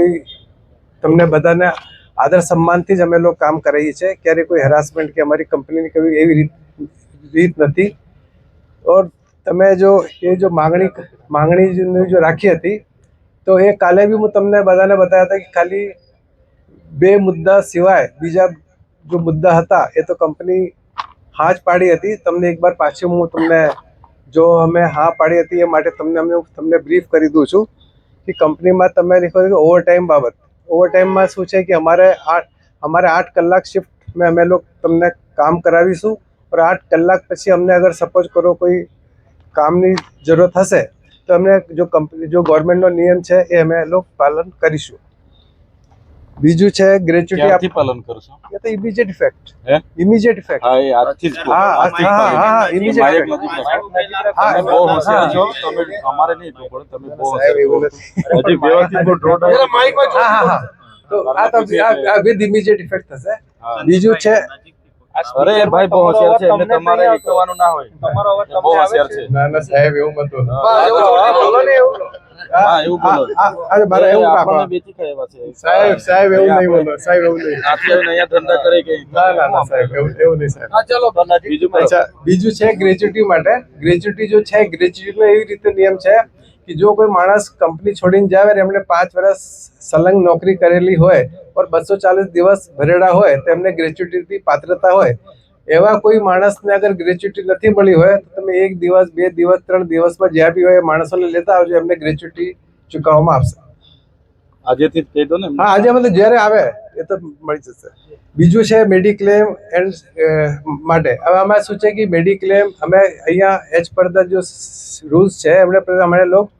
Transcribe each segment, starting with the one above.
કોઈ તમને બધાને આદર સન્માનથી જ અમે લોકો કામ કરાવીએ છીએ. ક્યારેય કોઈ હેરાસમેન્ટ કે અમારી કંપનીની કોઈ એવી રીત રીત નથી. ઓર તમે જો, એ જો માંગણી માંગણી જો રાખી હતી, તો એ કાલે બી હું તમને બધાને બતાવ્યા હતા કે ખાલી બે મુદ્દા સિવાય બીજા જો મુદ્દા હતા, એ તો કંપની હા જ પાડી હતી. તમને એકવાર પાછી હું તમને, જો અમે હા પાડી હતી, એ માટે તમને અમે, તમને બ્રીફ કરી દઉં છું. કે કંપનીમાં તમે લખો કે ઓવર ટાઈમ બાબત. ઓવર ટાઈમમાં શું છે કે અમારે આઠ અમારે આઠ કલાક શિફ્ટ મેં, અમે લોકો તમને કામ કરાવીશું. और આઠ કલાક પછી અમને અગર સપોઝ કરો કોઈ કામની જરૂરત હશે, તો અમને જો કંપની જો ગવર્મેન્ટનો નિયમ છે એ અમે લોકો પાલન કરીશું. બીજું છે ગ્રેચ્યુટી ક્યારથી પાલન કરશો એ તો ઇમિડિયેટ ઇફેક્ટ હે? ઇમિડિયેટ ઇફેક્ટ હા એ આજથી જ હા, હા, હા. નથી કરતા. હા, તમે બહુ હોશિયાર હા. છો તમે અમારે નહીં પણ તમે બહુ સાહેબ, એવું હોશિયાર હજી વ્યવસ્થિત બહુ drawed out. હા હા હા. તો આ તો આ વિથ ઇમિડિયેટ ઇફેક્ટ થશે. બીજું છે અરે ભાઈ બહુ હોશિયાર છે એટલે તમારે એ ના હોય તમારો અવાજ બહુ હોશિયાર છે ના ના સાહેબ એવું મત બોલો. હા, એવું બોલો ને એવું. હા, એવું બોલો. આ- આ- આ મારે એવું આપણને બેચી ખાય છે. સાહેબ સાહેબ એવું નહીં બોલો સાહેબ એવું નહીં આથી અહીંયા ધંધા કરે કે ના ના ના સાહેબ એવું એવું નહીં સાહેબ બીજું બોલો. અચ્છા બીજું છે ગ્રેચ્યુટી માટે ગ્રેચ્યુટી જો છે ગ્રેચ્યુટીનો એવી રીતે નિયમ છે કે જો કોઈ માણસ કંપની છોડીને જાય એમણે પાંચ વર્ષ સલંગ નોકરી કરેલી હોય ઓર બસો ચાલીસ દિવસ ભરેડા હોય તો એમને ગ્રેચ્યુટીથી પાત્રતા હોય. એવા કોઈ માણસને અગર ગ્રેચ્યુટી નથી મળી હોય તો તમે એક દિવસ બે દિવસ ત્રણ દિવસમાં જ્યાં બી હોય એ માણસોને લેતા આવજો એમને ગ્રેચ્યુટી ચૂકવવામાં આવશે. આજેથી જ કહી દો ને હા આજે મતલબ જ્યારે આવે એ તો મળી જશે. બીજું છે મેડિક્લેમ એન્ડ માટે. હવે આમાં શું છે કે મેડિક્લેમ અમે અહીંયા એચ પર ધ જો રૂલ્સ છે એમણે અમારે અમે લોક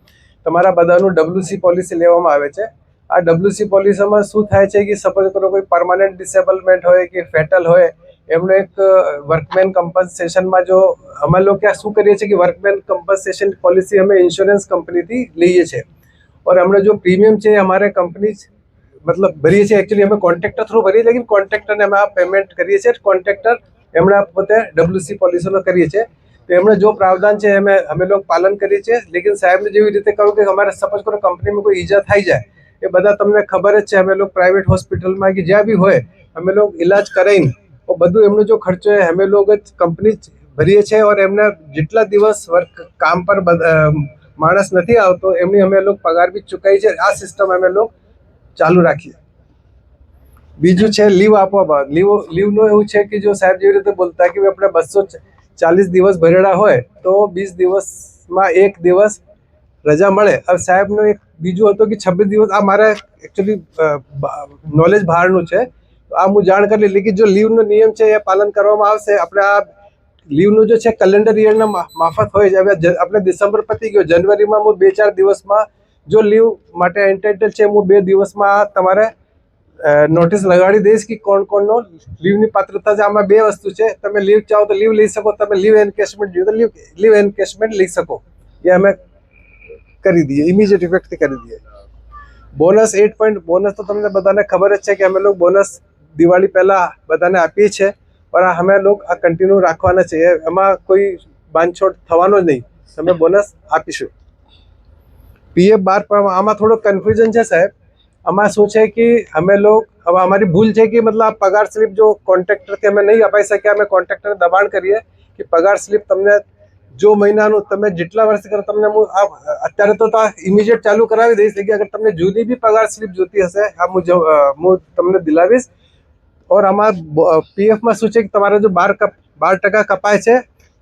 તમારા બધાનું ડબ્લ્યુસી પોલિસી લેવામાં આવે છે આ ડબ્લ્યુસી પોલિસીમાં શું થાય છે કે સપોઝ કરો કોઈ પરમાનન્ટ ડિસેબલમેન્ટ હોય કે ફેટલ હોય એમનો એક વર્કમેન કમ્પન્સેશનમાં જો અમે લોકો આ શું કરીએ છીએ કે વર્કમેન કમ્પન્સેશન પોલિસી અમે ઇન્સ્યોરન્સ કંપનીથી લઈએ છીએ और हमने जो प्रीमियम છે એ हमारे कंपनी मतलब ભરીએ છીએ એકચ્યુઅલી અમે કોન્ટ્રાક્ટર થ્રુ ભરીએ લેકિન કોન્ટ્રાક્ટરને અમે આ પેમેન્ટ કરીએ છીએ કોન્ટ્રાક્ટર એમણે આ પોતે ડબ્લ્યુસી પોલિસીનો કરીએ છીએ તો એમણે જો પ્રાવધાન છે અમે અમે લોકો પાલન કરીએ છીએ લેકિન સાહેબને જેવી રીતે કહ્યું કે અમારે સપોઝ કરો કંપનીમાં કોઈ ઈજા થઈ જાય, એ બધા તમને ખબર જ છે, અમે લોકો પ્રાઇવેટ હોસ્પિટલમાં કે જ્યાં બી હોય, અમે લોકો ઇલાજ કરાવીને બધું એમનો જો ખર્ચો હોય અમે લોકો જ કંપની જ ભરીએ છીએ ઓર એમને જેટલા દિવસ વર્ક, કામ પર માણસ નથી આવતો, એમની અમે લોકો પગાર બી ચૂકાઈ છે. આ સિસ્ટમ અમે લોકો ચાલુ રાખીએ. બીજું છે લીવ આપવા બાદ. લીવ લીવનું એવું છે કે જો સાહેબ જેવી રીતે બોલતા કે આપણે બસો ચાલીસ દિવસ ભરેડા હોય તો વીસ દિવસમાં એક દિવસ રજા મળે. હવે સાહેબનું એક બીજું હતું કે છવ્વીસ દિવસ આ મારા એકચ્યુઅલી નોલેજ બહારનું છે. આ હું જાણ કરી લીધી કે જો લીવનો નિયમ છે એ પાલન કરવામાં આવશે. આપણે આ લીવનું જો છે કેલેન્ડર યરના માફત હોય છે. હવે આપણે ડિસેમ્બર પતી ગયો. જનવરીમાં હું બે ચાર દિવસમાં જો લીવ માટે એન્ટાઇટલ છે, હું બે દિવસમાં તમારે નોટિસ લગાડી દઈશ કે કોણ કોણનો લીવની પાત્રતા છે. આમાં બે વસ્તુ છે. તમે લીવ ચાહો તો લીવ લઈ શકો. તમે લીવ એન્કેશમેન્ટ જોયું તો લીવ લીવ એન્કેશમેન્ટ લઈ શકો. એ અમે કરી દઈએ. ઇમિડિયેટ ઇફેક્ટથી કરી દઈએ. બોનસ એટ પોઈન્ટ બોનસ તો તમને બધાને ખબર જ છે કે અમે લોકો બોનસ દિવાળી પહેલાં બધાને આપીએ છીએ. પણ અમે લોકો આ કન્ટિન્યુ રાખવાના છે એમાં કોઈ બાંધછોડ થવાનો જ નહીં. તમે બોનસ આપીશું. પીએફ બાર પણ આમાં થોડો કન્ફ્યુઝન છે સાહેબ. આમાં શું છે કે અમે લોકો હવે અમારી ભૂલ છે કે મતલબ આ પગાર સ્લિપ જો કોન્ટ્રાક્ટરથી અમે નહીં અપાઈ શક્યા, અમે કોન્ટ્રાક્ટરને દબાણ કરીએ કે પગાર સ્લિપ તમને જો મહિનાનું તમે જેટલા વર્ષ કરો તમને હું આ અત્યારે તો આ ઇમિડિયેટ ચાલુ કરાવી દઈશ કે અગર તમને જૂની બી પગાર સ્લિપ જોતી હશે, આ હું હું તમને દિલાવીશ. ઓર આમાં પીએફમાં શું છે કે તમારા જો બાર બાર ટકા કપાય છે,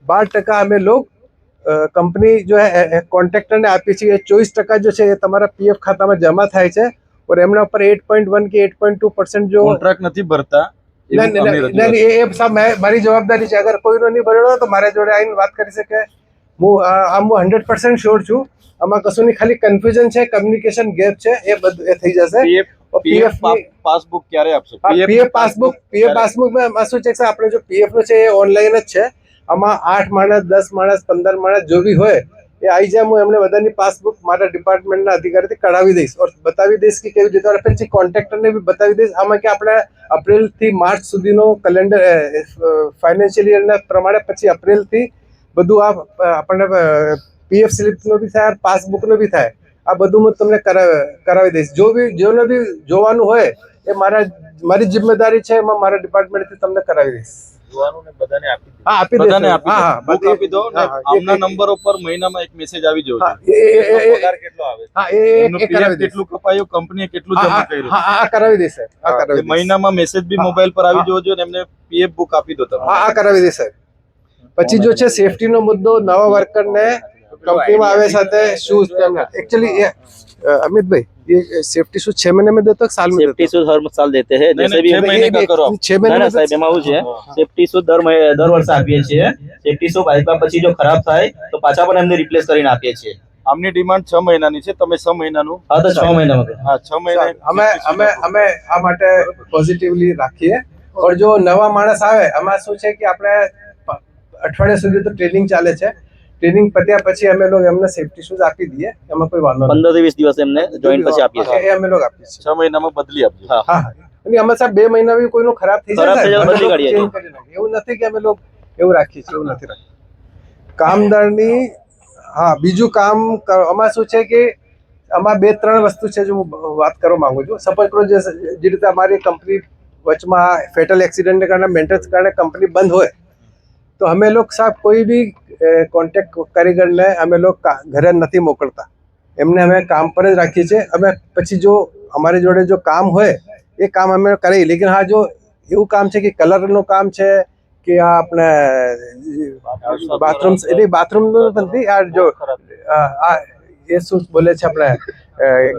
બાર ટકા અમે લોકો કંપની જો કોન્ટ્રાક્ટરને આપી છીએ, એ ચોવીસ ટકા જો છે એ તમારા પીએફ ખાતામાં જમા થાય છે. ઓર એમના પોઈન્ટ વન કે એટ પોઈન્ટ ટુ પર્સન્ટ જો કોન્ટ્રાક્ટ નથી ભરતા નહીં, એ- સાહેબ મારી- જવાબદારી છે અગર કોઈનો નહીં ભરેલો તો મારા જોડે આવીને વાત કરી શકે હું આમ હું હંડ્રેડ પર્સન્ટ શ્યોર છું આમાં કશું નહીં ખાલી કન્ફ્યુઝન છે કમ્યુનિકેશન ગેપ છે એ બધું એ થઈ જશે और PF પાસબુક ક્યારે આપશો પીએફ પાસબુક પીએફ પાસબુકમાં શું છે આપણે જો પીએફ નો છે એ ઓનલાઈન જ છે આમાં આઠ માણસ દસ માણસ પંદર માણસ જો બી હોય એ આવી જાય, હું એમને બધાની પાસબુક મારા ડિપાર્ટમેન્ટના અધિકારીથી કઢાવી દઈશ ઓર બતાવી દઈશ કે કેવી રીતે. પછી કોન્ટ્રાક્ટરને બી બતાવી દઈશ, આમાં કે આપણે એપ્રિલથી માર્ચ સુધીનો કેલેન્ડર ફાઇનાન્શિયલ યરના પ્રમાણે પછી એપ્રિલથી બધું આ આપણને પીએફ સ્લિપનો બી થાય પાસબુકનો બી થાય. આ બધું હું તમને કરાવી દઈશ. જો બી, જેને બી જોવાનું હોય, એ મારા, મારી જિમ્મેદારી છે, એમાં મારા ડિપાર્ટમેન્ટથી તમને કરાવી દઈશ. મેસેજ આવી જવો કેટલું કપાયું કંપનીએ કેટલું જમા હા કરાવી દેશે. આ કરાવી મહિનામાં મેસેજ બી મોબાઈલ પર આવી જવો જોઈએ ને એમને પીએફ બુક આપી દો તમે. હા કરાવી દે પછી જો છે સેફટી નો મુદ્દો નવા વર્કર વર્કરને કંપનીમાં આવે સાથે શૂઝ એક્ચ્યુઅલી अमित भाई ये सेफ्टी शूज छह महीने में देते हो कि साल में देते सेफ्टी शूज हर साल देते हैं नहीं, जैसे नहीं, भी छह महीने का हो? કરો આપ. छह ના महीने ના में સાહેબ એમાં આવું છે સેફટી શૂઝ દર મહિ- દર વર્ષે આપીએ છીએ સેફટી શૂઝ આપ્યા પછી જો ખરાબ થાય તો પાછા પણ એમને રિપ્લેસ કરીને આપીએ છીએ આમની ડિમાન્ડ છ મહિનાની છે તમે છ મહિનાનું હા તો છ મહિનામાં હા છ મહિના અમે અમે અમે આ માટે પોઝિટિવલી રાખીએ और જો નવા માણસ આવે આમાં શું છે કે આપણે પ- અઠવાડિયા સુધી તો ટ્રેનિંગ ચાલે છે ટ્રેનિંગ પત્યા પછી અમે લોકો એમને સેફટી શૂઝ આપી દઈએ. એમાં કોઈ વાંધો પંદરથી વીસ દિવસ એમને જોઈન પછી આપીએ છીએ. અમે લોકો આપીએ છીએ. છ મહિનામાં બદલી આપજો હા. હા અને અમે સાહેબ બે મહિના બી કોઈનું ખરાબ થઈ ખરાબ થઈ જાય બદલી કાઢીએ કરી એવું નથી કે અમે લોકો એવું રાખીએ છીએ એવું નથી રાખીએ. કામદારની હા બીજું કામ આમાં શું છે કે આમાં બે ત્રણ વસ્તુ છે જો હું વાત કરવા માંગુ છું. સપોઝ કરો જે જે રીતે અમારી કંપની વચમાં ફેટલ એક્સિડન્ટને કારણે મેન્ટેનન્સ કારણે કંપની બંધ હોય તો અમે લોકો સાહેબ કોઈ બી કોન્ટેક્ટ કારીગરને અમે લોકો ઘરે નથી મોકલતા. એમને અમે કામ પર જ રાખીએ છીએ. અમે પછી જો અમારી જોડે જો કામ હોય, એ કામ અમે કરીએ લેકિન હા, જો એવું કામ છે કે કલરનું કામ છે કે આ આપણે, બાથરૂમ એટલે બાથરૂમનું નથી, આ જો આ એ શું બોલે છે આપણે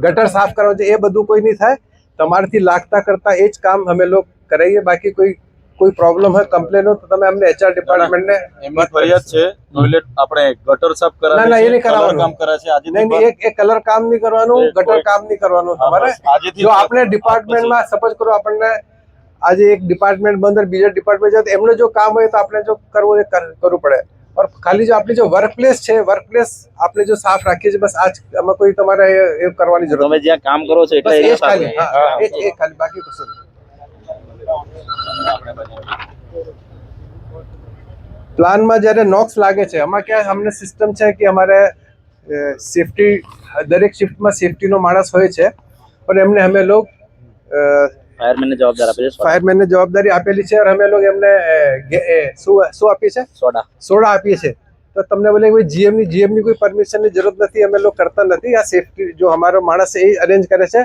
ગટર સાફ કરવા છે એ બધું કોઈ નહીં થાય. તમારાથી લાગતા કરતા એ જ કામ અમે લોકો કરાવીએ બાકી કોઈ કોઈ પ્રોબ્લેમ હોય કમ્પ્લેન હોય તો તમે અમને એચઆર ડિપાર્ટમેન્ટને એમની ફરિયાદ છે ટોયલેટ આપણે ગટર સાફ ના, ના, એ નહીં કરાવવાનું. કામ કરે છે આજે નહીં નહીં એક એક કલર કામ નહીં કરવાનું ગટર કામ નહીં કરવાનું તમારે? જો આપણે ડિપાર્ટમેન્ટમાં સપોઝ કરો આપણને આજે એક ડિપાર્ટમેન્ટ બંદર બીજા ડિપાર્ટમેન્ટ જાય એમનું એમને જો કામ હોય તો આપણે જો કરવું હોય તો કરવું પડે. और ખાલી જો આપણી જો વર્કપ્લેસ છે વર્કપ્લેસ આપણે જો સાફ રાખીએ છીએ બસ આજ આમાં કોઈ તમારે એ એ કરવાની જરૂર તમે જ્યાં કામ કરો છો એટલે એ. એ એ ખાલી બાકી કશું નહીં. પ્લાનમાં જ્યારે નોક્સ લાગે છે આમાં ક્યાં અમને સિસ્ટમ છે કે અમારે સેફટી દરેક શિફ્ટમાં સેફટીનો માણસ હોય છે પણ એમને અમે લોગ ફાયરમેનને જવાબદાર આપેલી છે ફાયરમેનને જવાબદારી આપેલી છે અને અમે લોકો એમને શું શું આપીએ છે? સોડા. સોડા આપીએ છીએ તો તમને બોલે ભાઈ જીએમની જીએમની કોઈ પરમિશનની જરૂરત નથી અમે લોકો કરતા નથી. આ સેફટી જો અમારો માણસ એ અરેન્જ કરે છે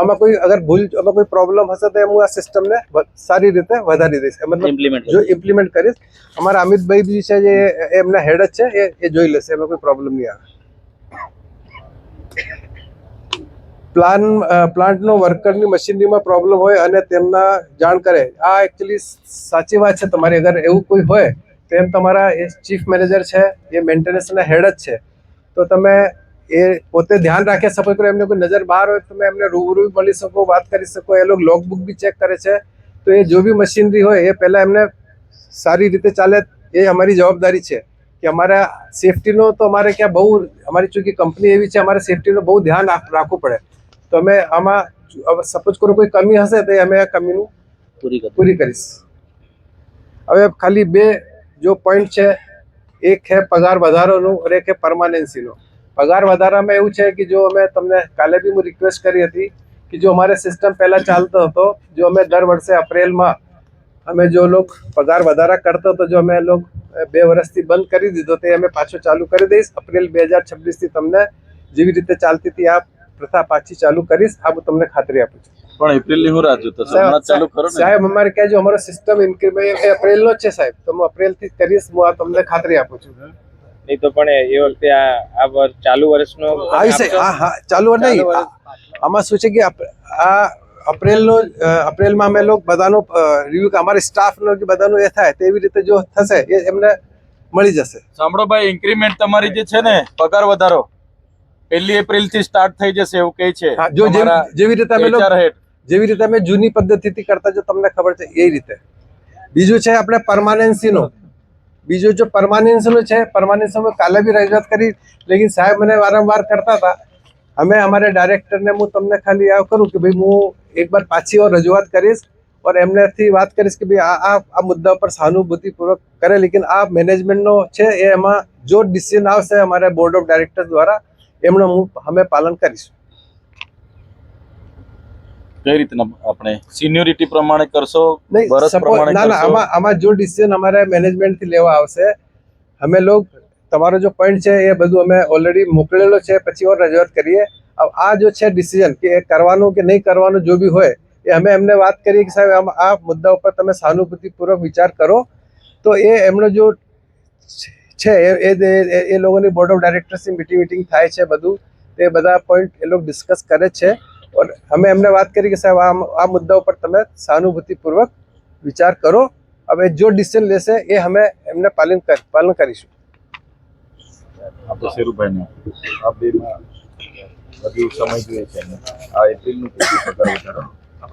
આમાં કોઈ અગર ભૂલ આમાં કોઈ પ્રોબ્લેમ હશે તો હું આ સિસ્ટમને સારી રીતે વધારી દઈશ. મતલબ ઇમ્પ્લિમેન્ટ જો ઇમ્પ્લિમેન્ટ કરીશ અમારા અમિતભાઈ બી છે જે એમના હેડ જ છે એ એ જોઈ લેશે એમાં કોઈ પ્રોબ્લેમ નહીં આવે. પ્લાન પ્લાન્ટનો વર્કરની મશીનરીમાં પ્રોબ્લેમ હોય અને તેમના જાણ કરે. આ એકચ્યુઅલી સાચી વાત છે તમારી. અગર એવું કોઈ હોય તો એમ તમારા એ ચીફ મેનેજર છે એ મેન્ટેનન્સના હેડ જ છે. તો તમે એ પોતે ધ્યાન રાખે સપોઝ કરો એમને કોઈ નજર બહાર હોય તમે એમને રૂબરૂ મળી શકો વાત કરી શકો. એ લોકો લોગબુક બી ચેક કરે છે. તો એ જો બી મશીનરી હોય એ પહેલાં એમને સારી રીતે ચાલે. એ અમારી જવાબદારી છે કે અમારા સેફટીનો તો અમારે ક્યાં બહુ અમારી ચૂંકી કંપની એવી છે અમારે સેફટીનું બહુ ધ્યાન રાખવું પડે. તો અમે આમાં સપોઝ કરો કોઈ કમી હશે તો અમે આ કમીનું પૂરી પૂરી કરીશ. હવે ખાલી બે જો પોઈન્ટ છે એક છે પગાર વધારોનું અને એક છે પરમાનન્સીનો પગાર વધારામાં એવું છે કે જો અમે તમને કાલે બી હું રિક્વેસ્ટ કરી હતી કે જો અમારે સિસ્ટમ પહેલા ચાલતો હતો જો અમે દર વર્ષે એપ્રિલમાં અમે જો લોક પગાર વધારા કરતો તો જો અમે લોક બે વર્ષથી બંધ કરી દીધો તે અમે પાછો ચાલુ કરી દઈશ. એપ્રિલ બે હજાર છવ્વીસથી તમને જેવી રીતે ચાલતી હતી આ પ્રથા પાછી ચાલુ કરીશ. આ હું તમને ખાતરી આપું છું. પણ એપ્રિલની હું રાહ જોતો હમણાં ચાલુ કરો સાહેબ અમારે કહેજો અમારો સિસ્ટમ ઇન્ક્રીમેન્ટ એપ્રિલ નો જ છે સાહેબ. તો હું એપ્રિલથી કરીશ હું આ તમને ખાતરી આપું છું. નહીં તો પણ એ વખતે આ આ વર્ષ ચાલુ વર્ષનો આવી છે હા હા ચાલુ નહીં. આમાં શું છે કે આ એપ્રિલનો અ, એપ્રિલમાં અમે લોકો બધાનો રિવ્યુ અમારે સ્ટાફનો કે બધાનું એ થાય તેવી રીતે જો થશે એ એમને મળી જશે. સાંભળો ભાઈ ઇન્ક્રીમેન્ટ તમારી જે છે ને પગાર વધારો પહેલી એપ્રિલથી સ્ટાર્ટ થઈ જશે એવું કહે છે. જો જેવી જેવી રીતે અમે લોકો જેવી રીતે અમે જૂની પદ્ધતિથી કરતા જો તમને ખબર છે એ રીતે. બીજું છે આપણે પરમાનન્સીનું બીજું જો પરમાનન્સનું છે પરમાનન્સીમાં કાલે બી રજૂઆત કરી, લેકિન સાહેબ મને વારંવાર કરતા હતા. અમે અમારે ડાયરેક્ટરને હું તમને ખાલી આ કરું કે ભાઈ હું એકવાર પાછી ઓર રજૂઆત કરીશ ઓર એમનેથી વાત કરીશ કે ભાઈ આ આ મુદ્દા પર સહાનુભૂતિપૂર્વક કરે. લેકિન આ મેનેજમેન્ટનો છે એ એમાં જો ડિસિઝન આવશે અમારે બોર્ડ ઓફ ડાયરેક્ટર દ્વારા, એમનું હું, અમે પાલન કરીશું. કઈ રીતના આપણે સિનિયોરિટી પ્રમાણે કરશો? વર્ષ પ્રમાણે ના ના આમાં આમાં જો ડિસિઝન અમારે મેનેજમેન્ટથી લેવા આવશે અમે લોગ તમારો જો પોઈન્ટ છે એ બધું અમે ઓલરેડી મોકલેલો છે પછી ઓર રજૂઆત કરીએ. આ જો છે ડિસિઝન કે એ કરવાનું કે નહીં કરવાનું જો બી હોય એ અમે એમને વાત કરીએ કે સાહેબ આમ આ મુદ્દા ઉપર તમે સહાનુભૂતિપૂર્વક વિચાર કરો. તો એ એમનો જો છે એ એ- એ- એ લોકોની બોર્ડ ઓફ ડાયરેક્ટર્સની મીટિંગ મીટિંગ થાય છે બધું. તે બધા પોઈન્ટ એ લોકો ડિસ્કસ કરે છે. અમે એમને વાત કરી કે સાહેબ આ આ મુદ્દા ઉપર તમે સહાનુભૂતિપૂર્વક વિચાર કરો હવે જો ડિસિઝન લેશે એ અમે એમને પાલન પાલન કરીશું સમય જોઈએ છે આ એપ્રિલનું